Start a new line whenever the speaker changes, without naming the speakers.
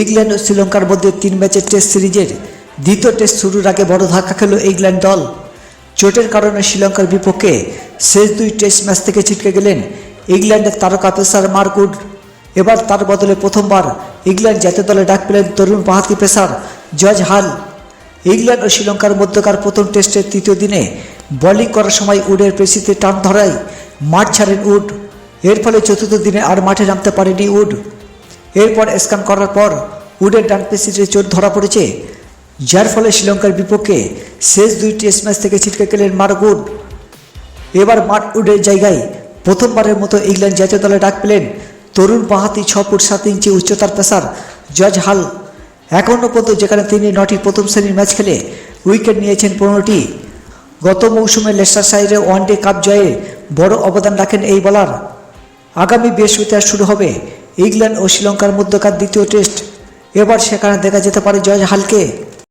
England ও শ্রীলঙ্কার মধ্যে তিন ম্যাচের টেস্ট সিরিজের দ্বিতীয় টেস্ট শুরুর আগে বড় ধাক্কা খেল ইংল্যান্ড দল। চোটের কারণে শ্রীলঙ্কার বিপক্ষে শেষ দুই টেস্ট ম্যাচ থেকে ছিটকে গেলেন ইংল্যান্ডের তারকা পেসার মার্কুড। এবার তার বদলে প্রথমবার ইংল্যান্ড জাতীয় দলে ডাক পেলেন তরুণ বাহাতি পেসার জজ হাল। ইংল্যান্ড ও শ্রীলঙ্কার মধ্যকার প্রথম টেস্টের তৃতীয় দিনে বোলিং করার সময় উডের পেশিতে টান ধরায় মাঠ ছাড়েন উড। এর ফলে চতুর্থ দিনে আর মাঠে নামতে পারেনি উড। এরপর স্ক্যান করার পর উডের ডান পেশিতে চোট ধরা পড়েছে। যার ফলে শ্রীলঙ্কার বিপক্ষে শেষ দুই টেস্ট ম্যাচ থেকে ছিটকে গেলেন মার্ক উড। এবার মার্ক উডের জায়গায় প্রথমবারের মতো ইংল্যান্ড জাতীয় দলে ডাক পেলেন তরুণ বাহাতি ছ ফুট সাত ইঞ্চি উচ্চতার পেসার জর্জ হাল। এখনও পর্যন্ত যেখানে তিনি নটি প্রথম শ্রেণির ম্যাচ খেলে উইকেট নিয়েছেন পনেরোটি। গত মৌসুমে লেস্টার সাইডে ওয়ানডে কাপ জয়ে বড় অবদান রাখেন এই বলার আগামী বৃহস্পতিবার শুরু হবে ইংল্যান্ড ও শ্রীলঙ্কার মধ্যকার দ্বিতীয় টেস্ট। এবার সেখানে দেখা যেতে পারে জয় হালকে